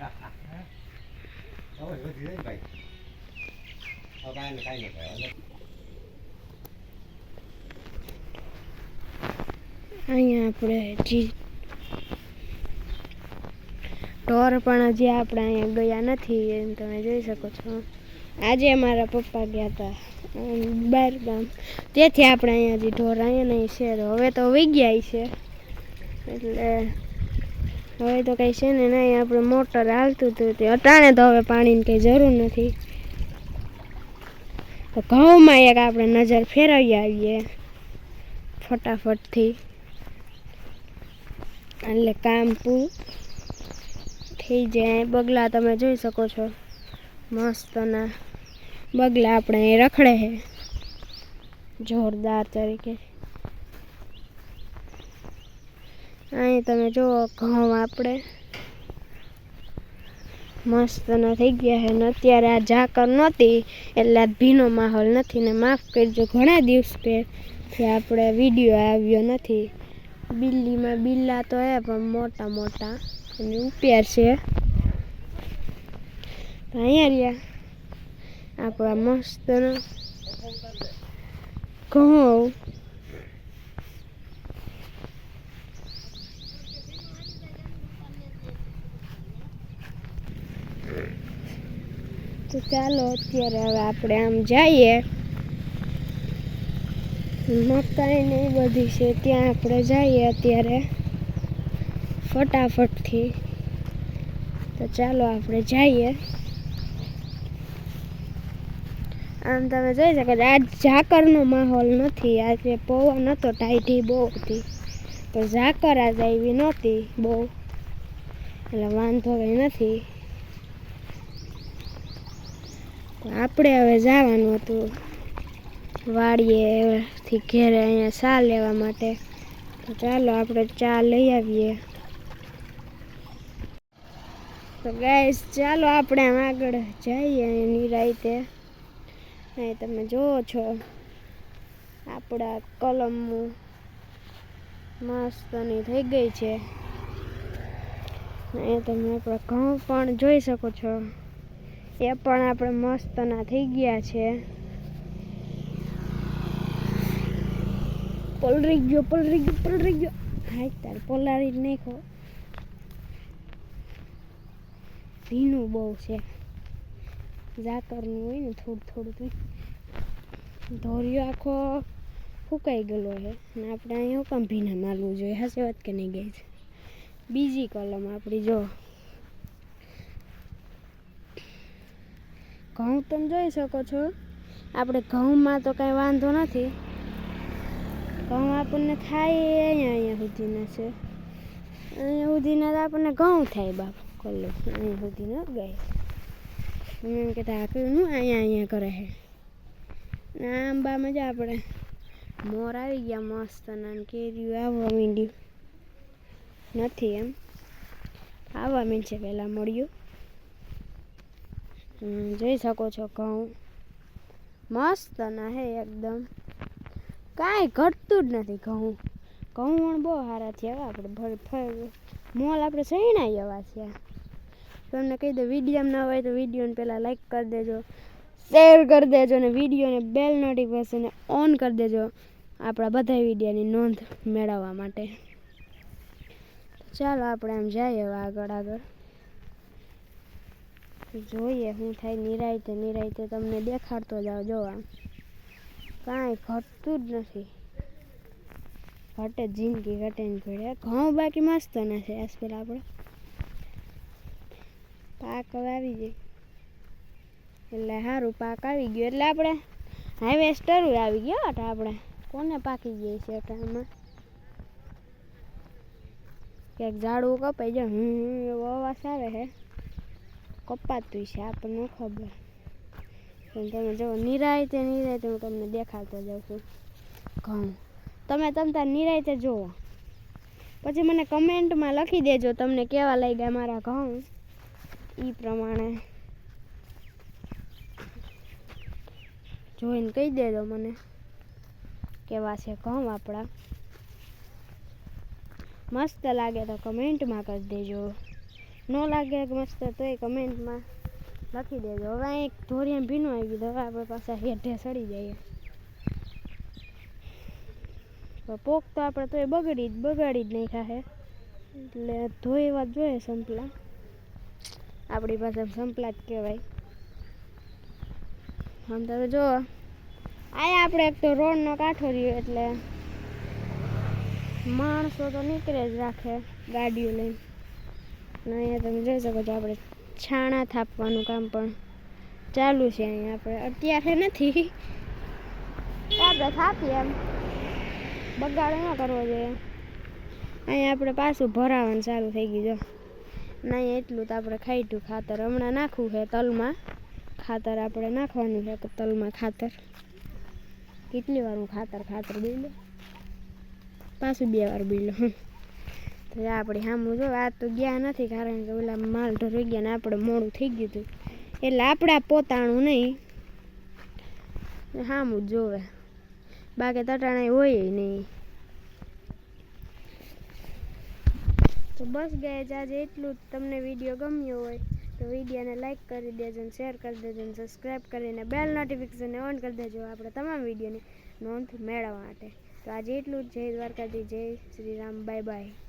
અહીંયા આપણે હજી ઢોર પણ હજી આપણે અહીંયા ગયા નથી એમ તમે જોઈ શકો છો. આજે મારા પપ્પા ગયા હતા બહાર ગામ. તેથી આપણે અહીંયા હજી ઢોર અહીંયા નહીં છે, હવે તો વહી ગયા છે. એટલે હવે તો કંઈ છે ને નહીં, આપણે મોટર હાલતું હતું તે અટાણે તો હવે પાણીની કંઈ જરૂર નથી. તો ઘઉંમાં એક આપણે નજર ફેરવી આવીએ, ફટાફટથી. એટલે કામ પૂરું થઈ જાય. બગલા તમે જોઈ શકો છો, મસ્તના બગલા આપણે રખડે છે. જોરદાર તરીકે. અહીં તમે જુઓ, ઘઉં આપણે મસ્તના થઈ ગયા છે. ને અત્યારે આ ઝાકર નહોતી, એટલે ભીનો માહોલ નથી. ને માફ કરજો, ઘણા દિવસથી આપણે વીડિયો આવ્યો નથી. બિલ્લીમાં બિલ્લા તો હે, પણ મોટા મોટા અને ઉપયાર છે. અહીંયા રહ્યા. આપણા મસ્ત ઘઉં. તો ચાલો અત્યારે હવે આપણે આમ જઈએ. મકાઈ ને એ બધી છે, ત્યાં આપણે જઈએ અત્યારે ફટાફટથી. તો ચાલો આપણે જઈએ. આમ તમે જોઈ શકો છો, આ ઝાકરનો માહોલ નથી, આજે પવન હતો ટાઈટી બહુ હતી. તો ઝાકર આજે આવી નહોતી બહુ. એટલે વાંધો કંઈ નથી તો આપણે હવે જવાનું હતું. વાડીએથી ઘેરે અહીંયા ચા લેવા માટે. તો ચાલો આપણે ચા લઈ આવીએ. તો ગાઈસ ચાલો આપણે આમ આગળ જઈએ નિરાયતે. અહીં તમે જુઓ છો આપણા કલમ મસ્તની થઈ ગઈ છે. અહીંયા તમે આપણા ઘઉં પણ જોઈ શકો છો. એ પણ આપણે મસ્તના થઈ ગયા છે. પલરી ગયો પલરી ગયો પલરી ગયો. હા તાર પલારી જ નાખો. ભીનું બહુ છે. ઝાકરનું હોય ને, થોડું થોડું ધોરિયો આખો ફૂંકાઈ ગયેલો છે. અને આપણે અહીંયા કામ ભીના મારવું જોઈએ? હાસે વાત કે નહીં ગઈ છે? બીજી કલમ આપણી, જો. ઘઉં તમે જોઈ શકો છો. આપણે ઘઉંમાં તો કાંઈ વાંધો નથી. ઘઉં આપણને થાય અહીંયા અહીંયા સુધીના છે. અહીંયા સુધીના તો આપણને ઘઉં થાય બાપ કલો અહીંયા સુધી ન ગાય. અમે એમ આપ્યું હું અહીંયા અહીંયા કરે છે. ને આંબામાં જ આપણે મોર આવી ગયા મસ્ત ને કેરીઓ આવવા માંડ્યું. નથી એમ. આવવા માંડશે પહેલાં મળ્યું. જોઈ શકો છો ઘઉં. મસ્ત હે એકદમ. કાંઈ ઘટતું જ નથી ઘઉં. ઘઉં પણ બહુ સારા થયા આપણે મોલ આપણે સહીના એવા છે. તમને કહી દો વીડિયો ના હોય તો વિડીયોને પહેલાં લાઈક કરી દેજો શેર કરી દેજો અને વિડીયોને બેલ નોટિફિકેશન ઓન કરી દેજો આપણા બધા વિડીયોની નોંધ મેળવવા માટે. ચાલો આપણે આમ જઈએ આગળ આગળ. જોઈએ શું થાય નિરાયતે નિરાયતે તમને દેખાડતો જાઓ જોવા કાંઈ ઘટતું જ નથી. ઘટે, જિંદગી ઘટે ને ઘડે ઘઉં બાકી મસ્ત ના છે, આજ પેલા આપણે પાક હવે આવી જાય એટલે સારું પાક આવી ગયો. એટલે આપણે હાર્વેસ્ટર આવી ગયો હતા આપણે કોને પાકી ગઈ છે અટામાં ક્યાંક ઝાડવું કપાઈ જાય. હું હું એવો અવાજ આવે છે કપાતું છે આપણને ખબર. તમે જો, નિરાયતે નિરાયતે હું તમને દેખાડતો જાઉં છું. ઘઉં. તમે તમ તાર નિરાયતે જુઓ પછી મને કમેન્ટમાં લખી દેજો તમને કેવા લાગ્યા મારા ઘઉં. એ પ્રમાણે. જોઈને કહી દેજો મને કેવા છે ઘઉં આપણા. મસ્ત લાગે તો કમેન્ટમાં કરી દેજો. ન લાગે મસ્ત તોય કમેન્ટમાં લખી દેજો. હવે અહીં ધોરિયા ભીનું આવી ગયું. હવે આપણે પાછા હેઠે સડી જઈએ. પોક તો આપણે તોય બગડી જ, બગાડી જ નહીં ખાશે એટલે ધોઈવા જોઈએ સંપલા. આપણી પાસે સંપલા જ કહેવાય. આમ તમે જો આયા આપણે એક તો રોડનો કાંઠો રહ્યો એટલે માણસો તો નીકળે જ રાખે ગાડીઓ લઈને. અહીંયા તમે જોઈ શકો છો, આપણે છાણા થાપવાનું કામ પણ ચાલુ છે અહીંયા. આપણે અત્યારે નથી. આપણે થાપીએ એમ. બગાડો ન કરવો જોઈએ. અહીંયા આપણે પાછું ભરાવાનું ચાલુ થઈ ગયું, જો. અને એટલું તો આપણે ખાઈટું ખાતર હમણાં નાખવું છે તલમાં. ખાતર આપણે નાખવાનું છે તલમાં ખાતર. કેટલી વાર હું ખાતર ખાતર બીલો પાછું બે વાર બીલો તો આપણે સામું જો, આ તો ગયા નથી કારણ કે ઓલા માલ ઢોરી ગયા ને આપણે મોડું થઈ ગયું હતું. એટલે આપણા પોતાનું નહીં. સામું જોવે. બાકી તટાણા હોય નહીં. તો બસ ગયા આજે એટલું જ. તમને વીડિયો ગમ્યો હોય તો વિડીયોને લાઈક કરી દેજો ને શેર કરી દેજો ને સબસ્ક્રાઈબ કરીને બેલ નોટિફિકેશનને ઓન કરી દેજો આપણે તમામ વિડીયોની નોંધ મેળવવા માટે. તો આજે એટલું જ. જય દ્વારકાથી જય શ્રી રામ. Bye bye.